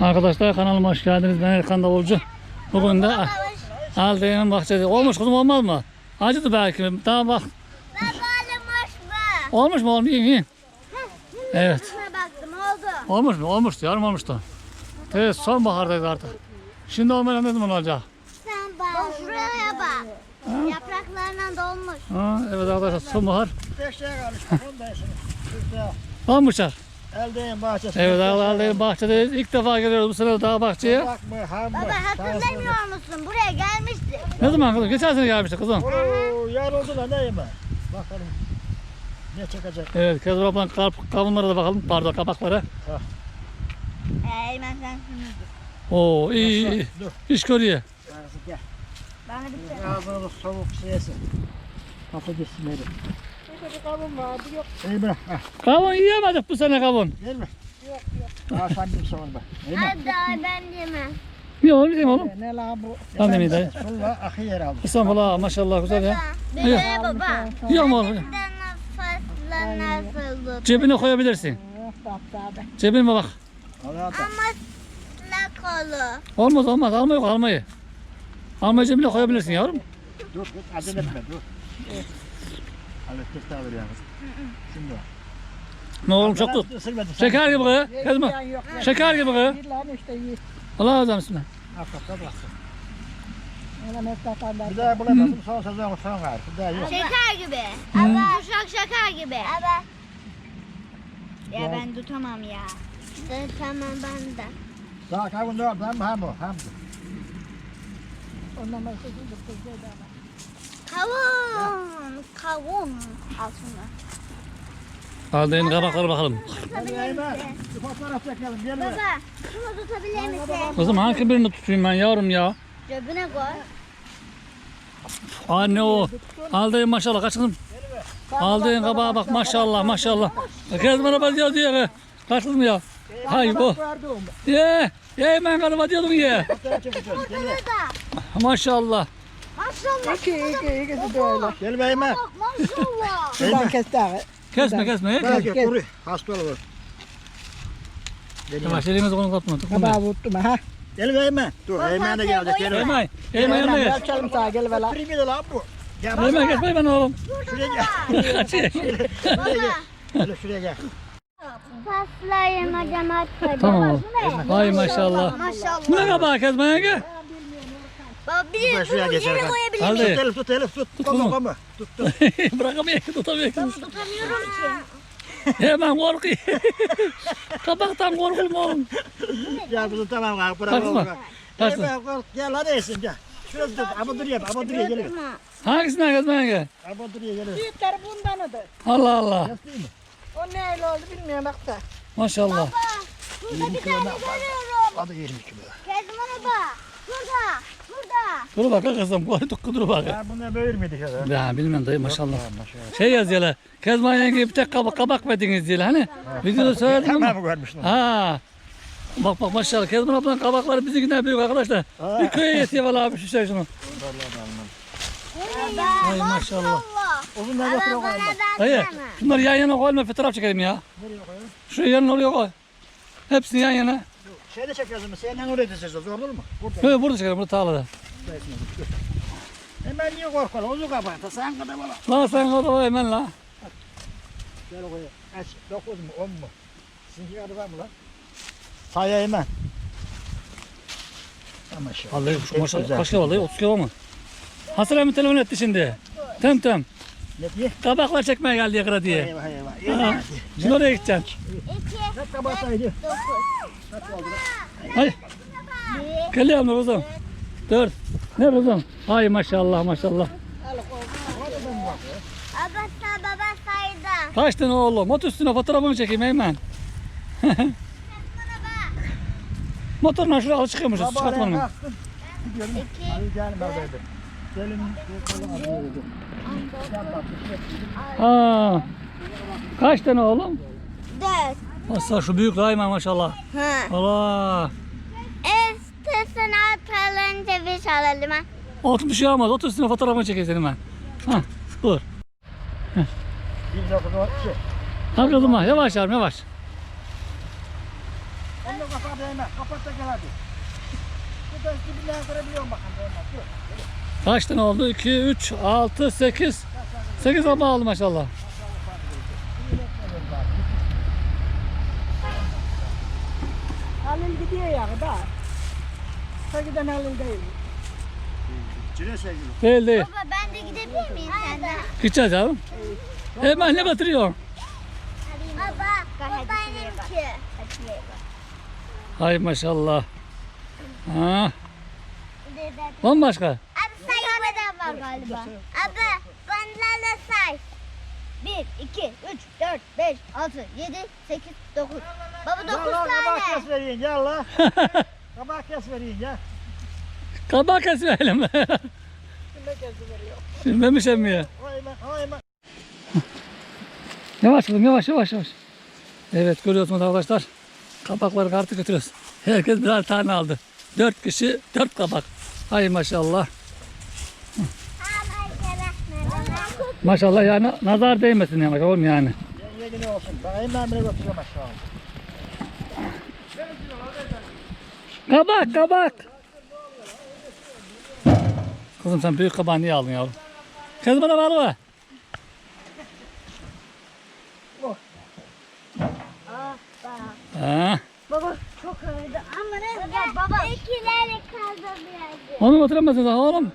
Arkadaşlar kanalıma hoş geldiniz. Ben Erkan Davulcu. Bugün de Aldeyan'ın bahçesi. Olmuş kızım olmaz mı? Acıdı belki. Daha bak. Mu? Olmuş mu? Olmuş. İyi, iyi. Evet. Şuna baktım oldu. Olmuş mu? Olmuştu. Yarım olmuştu. Evet sonbahardayız artık. Şimdi olmayan ne zaman olacak? Sen bak. Şuraya bak. Yapraklarından dolmuş. Ha, evet arkadaşlar sonbahar. Ondayısın. Şurada Olmuşlar. Eldeğin bahçesi. Evet Aldeyan bahçedeyiz. İlk defa geliyoruz bu sene daha bahçeye. Bak mı, ham mı? Baba hatırlamıyor musun? Buraya gelmiştik. Ne zaman kızım? Geçen sene gelmişti kızım. Oo, yar oldu da neyim ben? Bakalım. Ne çekecek? Evet Kezban ablanın kap- kavunlara da bakalım. Pardon kabaklara. Ee, Eymen sen şunu. Oo iyi iyi. Dur. İş görüyor. Yarısı gel. Bana bir şey. Ağzını soğuk şeysin. Kafa gitsin öyle. Bir kabım vardı yok. İyi bırak. Kavun yiyemedik bu sene kavun. Değil mi? Yok yok. Aa sen bir sorun bak. İyi mi? Hadi ben yemem. Niye oğlum yiyeyim oğlum? Ne la bu? Ben de mi dayı? Sulla akı yer aldı. İstanbul'a maşallah güzel ya. Bir de baba. Yiyor mu oğlum? Cebine koyabilirsin. Cebine bak. Allah. Ama ıslak kolu. Olmaz olmaz alma yok almayı. Almayı cebine koyabilirsin yavrum. Dur dur acele etme dur. Yalnız. Şimdi bak. Ne oğlum çok tut. Şeker gibi kız. Kezma. Şeker gibi kız. Allah razı olsun. Hakikaten bıraksın. Bir daha bulamadım. Son sezon son var. Bir daha yok. Şeker gibi. Evet. Uşak şeker gibi. Evet. Ya ben tutamam ya. Tamam ben de. Daha kavun var. Hem hem o. Hem de. Kavun. Kavun. Al şunu. Aldığın kabaklara bakalım. Hadi Eymen. Bir fotoğraf çekelim. Gel be. Baba şunu tutabilir misin? Kızım hangi birini tutayım ben yavrum ya? Cebine koy. Anne o. Aldığın maşallah kaç kızım? Aldığın kabağa bak maşallah maşallah. Kezban'a bak diyor diyor. Kaç kızım ya? Hay bu. Ye. Ye hemen kanıma diyordum ye. Fotoğraf çekeceğiz. Gel be. Burada. Maşallah. Maşallah. Gel be Eymen. Bak maşallah. Eymen. Kesme kesme. Gel kes. gel. Kuru. Hasta olur. Gel Yavaş elimizi kolunu kapma. Kabağı vurdum ha. Gel be Eymen. Dur Eymen de gelecek. Gel be. Hemen. Hemen yanına geç. Açalım sağa gel vela. Primi de lan bu. Gel. Hemen geç ben oğlum. Şuraya gel. Kaçıyor. Baba. Şöyle şuraya gel. Paslayın hocam atmadı. Tamam. Hay maşallah. Maşallah. Ne kabağı Kezban yenge? Baba bir Ben şuraya bunu geçerim yere koyabilir Hadi. miyim? Tut tut Elif tut. Tut Koma bunu. koma. Tut tut. Bırakamıyor ki tutamıyor ki. Tutamıyorum ki. Hemen korkuyor. Kabaktan korkulma oğlum. Ya bizim tamam kalk bırak Kaçma. oğlum. Kalk gel hadi Esin gel. Şurası tut. Ama dur ya. Ama dur ya gel. Hangisinden Kezban yenge? Ama dur ya gel. Büyükler bundanıdır. Allah Allah. Değil mi? O neyle oldu bilmiyorum bak da. Maşallah. Burada bir tane görüyorum. Hadi 22 kilo. Kezban'a bak. Şurada. Dur bak kızım. Koyduk dur bak. Ya bunlar böyle miydi ya? Ya bilmem dayı maşallah. Maşallah. Şey yazıyorlar. Kezban yenge bir tek kabak, kabak verdiniz diye hani. Videoda söyledim ama. Tamam görmüşsün. Ha. Bak bak maşallah Kezban ablanın kabakları bizimkinden büyük arkadaşlar. Bir köye yetiyor valla abi şu şey şunu. Ay maşallah. Allah. Uzun ne galiba. Dayı şunları yan yana koyma fotoğraf çekelim ya. Nereye koyalım? Şuraya yanına oraya koy. Hepsini yan yana. Şeyde çekiyoruz mu? Seninle oraya dizeceğiz. Zor olur mu? Burada. Böyle burada çekelim burada tarlada. Hemen niye korkalım? Uzun kapattı. Sen kadar bana. Lan sen orada hemen la. Gel oraya. Kaç? 9 mu? 10 mu? Sizinki kadar var mı lan? Say hemen. Ama şu. Vallahi şu maşallah güzel. kaç kilo vallahi 30 kilo mu? Hasan abi telefon etti şimdi. Tem tem. Ne diye? Kabaklar çekmeye geldi yakına diye. Eyvah eyvah. Ha, Şimdi oraya gideceksin. İki. Dokuz. Bir. Geliyorum da kızım. Dört. Ne kızım? Hay maşallah maşallah. Babası baba saydı. Kaç tane oğlum? Ot üstüne fotoğrafını çekeyim hemen. Bana bak. Motorla şuraya çıkıyormuşuz. Sabah Çıkartmanın. Gidiyorum. İki. Hadi gelin oradaydı. Gelin. Ha. Kaç tane oğlum? Dört. Masa şu büyük rayma maşallah. Allah. Üstüne atalınca bir alalım ha. Ot bir şey olmaz. Ot üstüne fotoğrafını çekeceksin hemen. Ha. Dur. Bir iki. Al kızım ha. Yavaş yavrum yavaş. Onu kafa değme. Kapat da gel hadi. Bu da dibinden görebiliyorum bakın. Kaç tane oldu? 2, 3, 6, 8. 8 kaba aldı maşallah. Halil gidiyor ya da. Sakiden Halil değil. Cire. Değil değil. Baba ben de gidebilir miyim senden? Gideceğiz yavrum. Hemen ne batırıyor? Baba, baba benimki. Hay maşallah. Ha, bambaşka. Abi saymadan var galiba. Abi bandalarla say. 1, 2, 3, 4, 5, 6, 7, 8, 9. Baba 9 Gel lan kabak kes vereyim lan. kabak kes vereyim gel. Kabak kesmeyelim. Kime gezdi veriyor. Bilmemiş emmiye. Oyma oyma. Yavaş kızım yavaş yavaş yavaş. Evet görüyorsunuz arkadaşlar. Kabakları kartı götürüyoruz. Herkes birer tane aldı. Dört kişi dört kabak. Hay maşallah. Maşallah yani nazar değmesin yani oğlum yani. Yenge yine olsun. Ben hemen bile götüreceğim aşağı. Kabak kabak. Kızım sen büyük kabağı niye aldın yavrum? Kız bana mı? Ha, Baba çok ağırdı ama ne? Baba, baba. İkileri kaldı biraz. onu oturamazsın daha oğlum.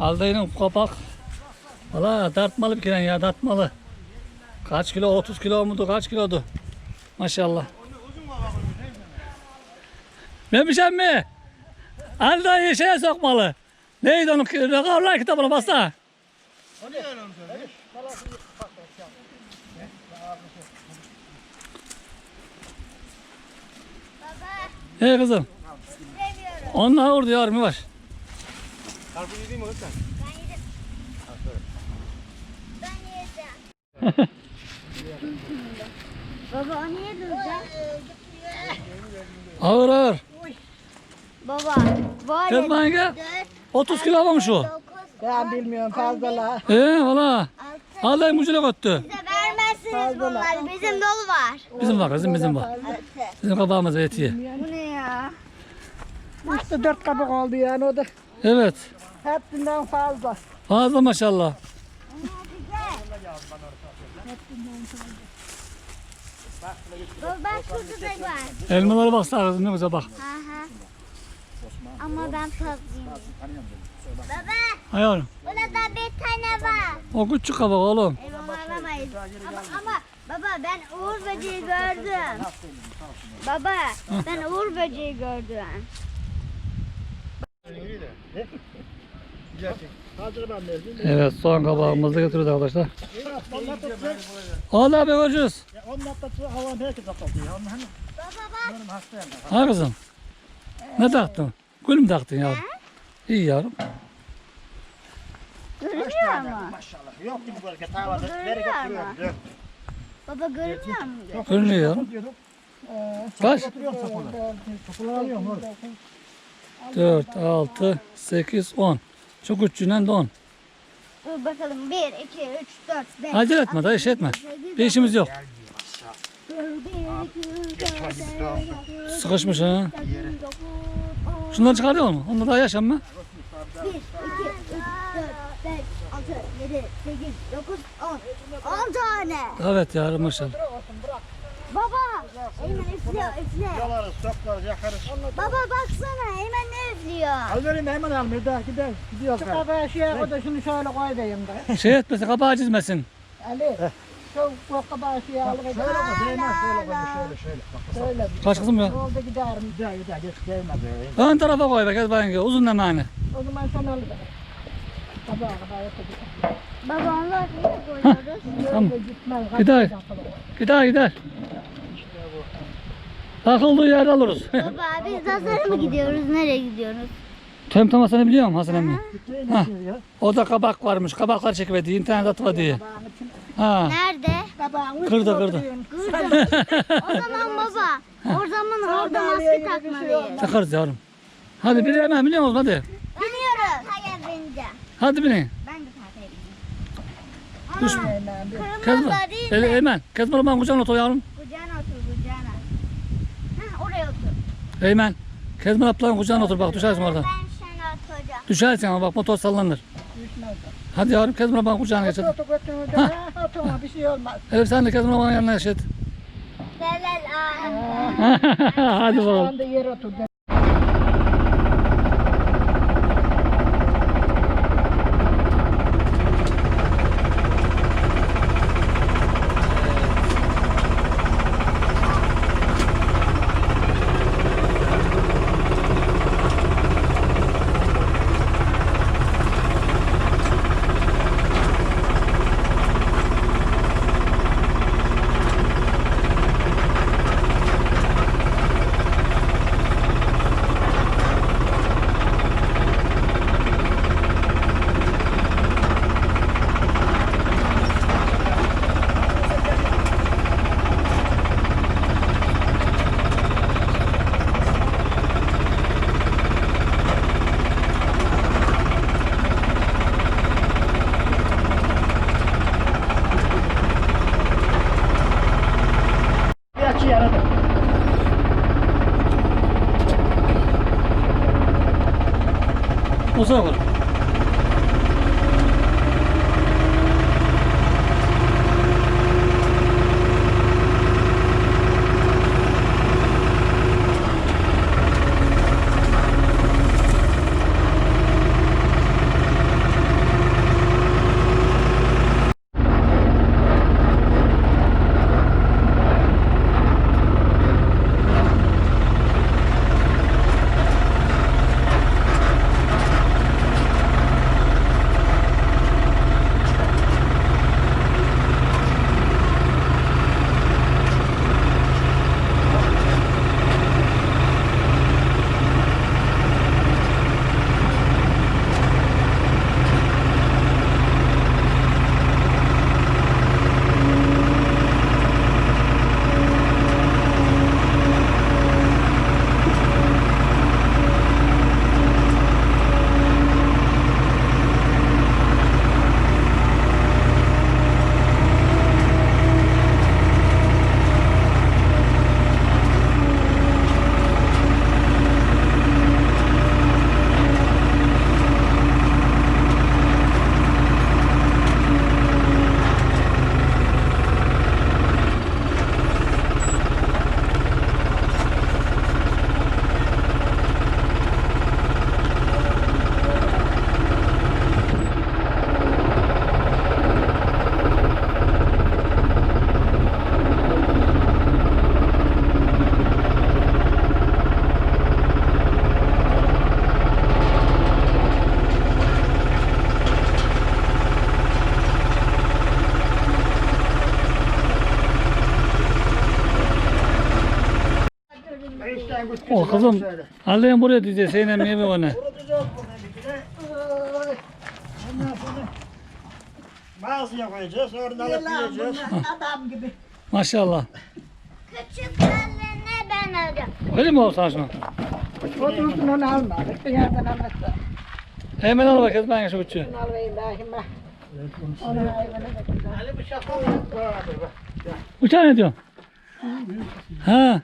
Aldayının kapak. Valla dartmalı bir kere ya dartmalı. Kaç kilo? 30 kilo muydu? Kaç kilodu? Maşallah. Memişem mi? Aldayı şeye sokmalı. Neydi onun? Rakamlar kitabına. Baba Hey kızım. Onlar orada yavrum yavaş. Karpuz yedin mi sen? Ben yedim. Ben yedim. Baba o niye duracak? Ağır ağır. Baba var Kız yenge. 4, 30 kilo almamış o. 9, Ben bilmiyorum fazla. Ee valla. 6. Aldayım mucuna götü. Bize vermezsiniz bunları. Bizim dolu var. Bizim var kızım bizim var. Bizim kabağımız etiye. Bu ne ya? İşte dört kabuk oldu yani o da Evet. hepsinden fazla. Fazla maşallah. Baba bak şurada da var. Elmalara baksana kızım ne güzel bak. Hı hı. Ama ben tatlıyım. Baba Hay yavrum. burada bir tane var. O küçük kabak oğlum. Eyvallah alamayız. Ama, ama baba ben Uğur böceği gördüm. Baba ben Uğur böceği gördüm. Evet son kabağımızı da götürüyoruz arkadaşlar. Allah be görüşürüz. Ha kızım. Ne taktın? Gül mü taktın yavrum? İyi yavrum. Görünüyor mu? Maşallah. Yok ki bu bölge tavada. Görünüyor Bereket ama. duruyor. Baba görünüyor mu? Görünüyor. Kaç? Oturuyorum sapına. Sapına alıyorum oğlum. 4, 6, 8, 10. Çok uççuyla de 10. Dur bakalım 1, 2, 3, 4, 5. Acele etme dayı şey etme. Bir işimiz yok. 1, 2, 3, 4, 5, Sıkışmış ha. 9, 10. Şunları çıkarıyor mu? Onlar daha yaşanma. 1, 2, 3, 4, 5, 6, 7, 8, 9, 10. 10 tane. Evet yavrum maşallah. Baba. Eymen üflüyor üflüyor. Yalarız, soklarız, yakarız. Baba baksana Eymen ne üflüyor? Al vereyim hemen almıyor da gider. Gidiyor. Şu kabağı şeye o da şunu şöyle koy diyeyim de. Şey etmesin kabağı çizmesin. Ali. Şu kabağı şeye al. Şöyle koy, değmez. Şöyle koy, şöyle, şöyle. Bak, Şöyle. Kaç kızım ya? Oldu giderim. Gider, gider, geç değmez. Ön tarafa koy be kez bayın uzun da nane. O zaman sen al da. Kabağı kabağı yapacak. Baba onları niye koyuyoruz? Tamam. Gider. Gider gider. Takıldığı yerde alırız. Baba biz nazara mı gidiyoruz? Nereye gidiyoruz? Tem tamasını biliyor musun Hasan emmi? Ha. O da kabak varmış. Kabaklar çekmedi. internet atma diye. Ha. Nerede? Kabağın Kırdı, kırdı. Burada. o zaman baba. O zaman orada maske takmalıyız. Takarız yavrum. Hadi bir hemen biliyor musun hadi. Biniyoruz. Hayır bineceğim. Hadi binin. Ben de takayım. Düş. Kırmızı da değil E, mi? Eymen. Kezban bana kucağına otur yavrum. Kucağına otur kucağına. Ha oraya otur. Eymen. Kezban ablanın kucağına otur bak düşersin orada. Ben sana oturacağım. Düşersin ama bak motor sallanır. Hadi yavrum Kezban ablanın kucağına geç. hadi. Otur götürün de. Oturma bir şey olmaz. Elif sen de Kezban ablanın yanına geç. hadi. Hadi Şu bakalım. anda yer otur. Musa var. Güç O kızım. şöyle. Allah'ın buraya diyeceğiz. Seninle meyve. Oy. Ondan sonra mağazaya koyacağız. Oradan alıp yiyeceğiz. Adam gibi. Maşallah. Küçüklerine ben alacağım. Öyle mi olsa şunu? Otursun onu alma. Bir yerden almazsa. Hemen al bak Kezban şu bütçü. Bunu alayım bakayım ben. Ali bıçak alıyor. Böyle bak. Uçağı ne diyorsun? Ha.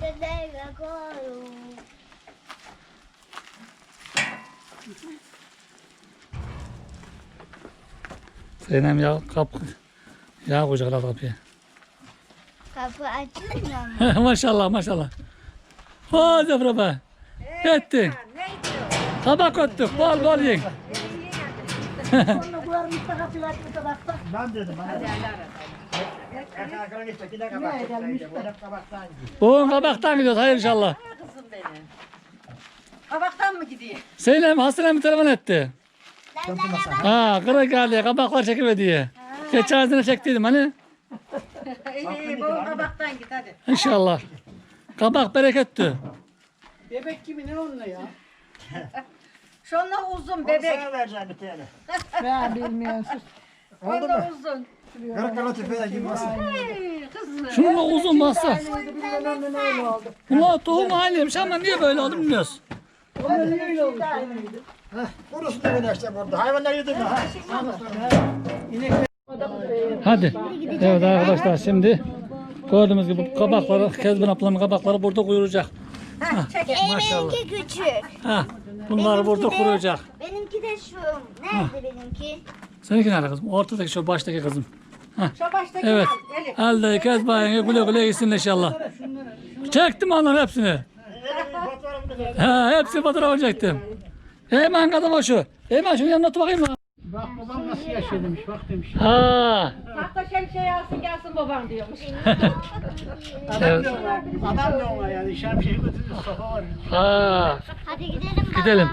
Dedeye koyun. Zeynep ya kap ya koyacaklar kapıya. Kapı açılmıyor mu? maşallah maşallah. Hadi bravo. Ettin. Kabak öttük. Bol bol yiyin. Ben dedim. Hadi. Gide kabaktan gidiyor. Hayır inşallah. Kızım benim. Kabaktan mı gidiyor? Zeynep hastane mi telefon etti? Ha kırık geldi. Kabaklar çekilme diye. Geçen sene çektiydim hani. İyi, bu kabaktan git hadi. İnşallah. Kabak bereketli. Bebek gibi ne onunla ya? Şunla uzun Onu bebek. sana vereceğim bir tane. Ben bilmiyorum. Oldu mu? Uzun. Kırıkkala tüfeğe girmesin. Şununla uzun bassa. Öyle. Bunlar tohum aynıymış ama niye böyle oldu bilmiyoruz. Kurusun da işte burada. Hayvanlar yedi mi? Ha? Hadi. Evet arkadaşlar şimdi gördüğümüz gibi kabakları, Kezban ablamın kabakları burada kuruyacak. Maşallah. Benimki küçük. Ha, bunlar burada de- kuruyacak. Benimki de şu. Nerede benimki? Seninki nerede kızım? Ortadaki şu baştaki kızım. Şu baştaki Evet. al, Elif. Elde Kezban güle güle gitsin inşallah. Çektim onların hepsini. Ha, hepsi fotoğrafı çektim. Hemen kadın o şu. Hemen şunun yanına tut bakayım lan. Bak babam nasıl yaşıyor demiş. Bak demiş. Ha. Tahta şemsiye alsın gelsin baban diyormuş. Evet. Adam da ona yani. İşe bir şey götürür. Sofa var. Ha. Hadi gidelim. Gidelim.